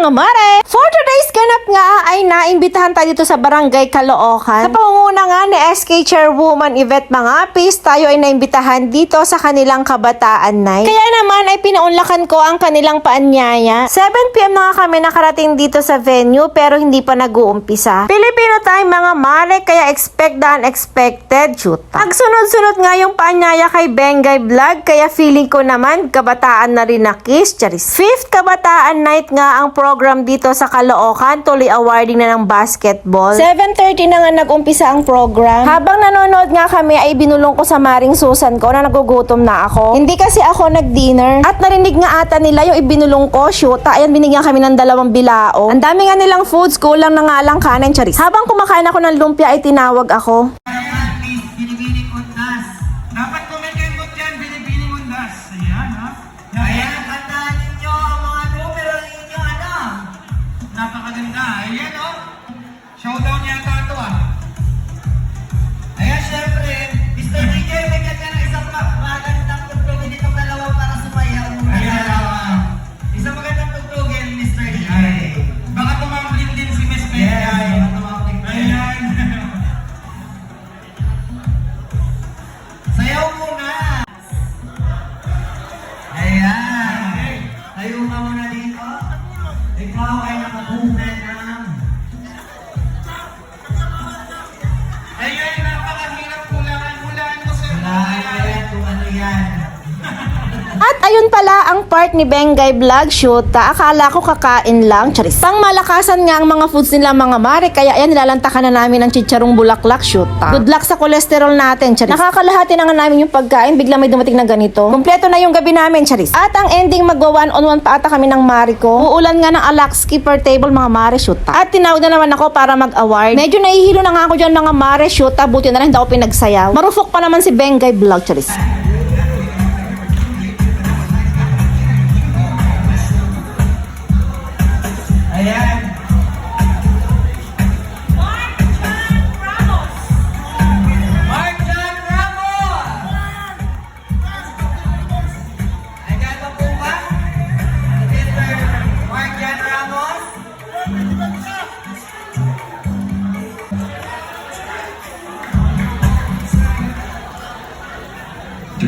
mga mare! For today's ganap nga ay naimbitahan tayo dito sa Barangay Caloocan. Sa pangunguna nga ni SK Chairwoman Yvette Mangapis, tayo ay naimbitahan dito sa kanilang kabataan night. Kaya naman ay pinaunlakan ko ang kanilang paanyaya. 7pm na nga kami nakarating dito sa venue pero hindi pa nag-uumpisa. Pilipino tayo mga mare kaya expect the unexpected shoot. Pagsunod-sunod nga yung paanyaya kay Bengay Vlog kaya feeling ko naman kabataan na rin na kiss, charis. Fifth kabataan night nga ang program dito sa Caloocan, tuloy awarding na ng basketball. 7.30 na nga nag-umpisa ang program. Habang nanonood nga kami ay binulong ko sa Maring Susan ko na nagugutom na ako. Hindi kasi ako nag-dinner. At narinig nga ata nila yung ibinulong ko, shoot. Ayan, binigyan kami ng dalawang bilao. Ang dami nga nilang foods, kulang na nga lang kanin, charis. Habang kumakain ako ng lumpia ay tinawag ako. Ikaw ay nakabunan ng... Ayan, At ayun pala ang part ni Bengay Vlog Shoot. Akala ko kakain lang. Charis. Pang malakasan nga ang mga foods nila mga mare. Kaya ayan nilalantakan na namin ng chicharong bulaklak shoot. Good luck sa cholesterol natin. Charis. Nakakalahati na nga namin yung pagkain. Bigla may dumating na ganito. Kompleto na yung gabi namin. Charis. At ang ending magwa one on one pa ata kami ng mare ko. Uulan nga ng alak skipper table mga mare shoot. At tinawag na naman ako para mag-award. Medyo nahihilo na nga ako dyan mga mare shoot. Buti na lang hindi ako pinagsayaw. Marufok pa naman si Bengay Vlog. Charis.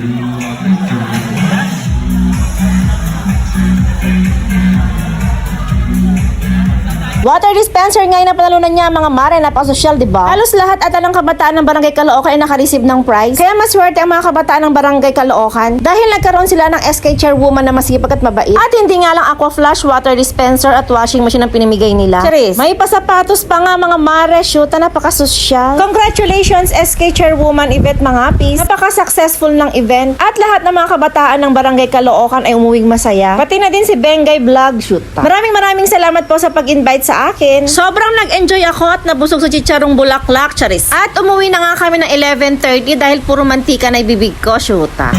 Victory. Water dispenser nga yung napanalunan niya mga mare, napaka-social, di ba? Halos lahat ata ng kabataan ng Barangay Caloocan ay nakareceive ng prize. Kaya maswerte ang mga kabataan ng Barangay Caloocan dahil nagkaroon sila ng SK chairwoman na masipag at mabait. At hindi nga lang aqua flash, water dispenser at washing machine ang pinamigay nila. Charis, may pasapatos pa nga mga mare, shoot na napaka-social. Congratulations SK chairwoman Yvette Mangapis. Napaka-successful ng event at lahat ng mga kabataan ng Barangay Caloocan ay umuwing masaya. Pati na din si Bengay Vlog Shoot. Maraming maraming salamat po sa pag-invite sa akin. Sobrang nag-enjoy ako at nabusog sa chicharong bulaklak, charis. At umuwi na nga kami ng 11.30 dahil puro mantika na ibibig ko, shoota.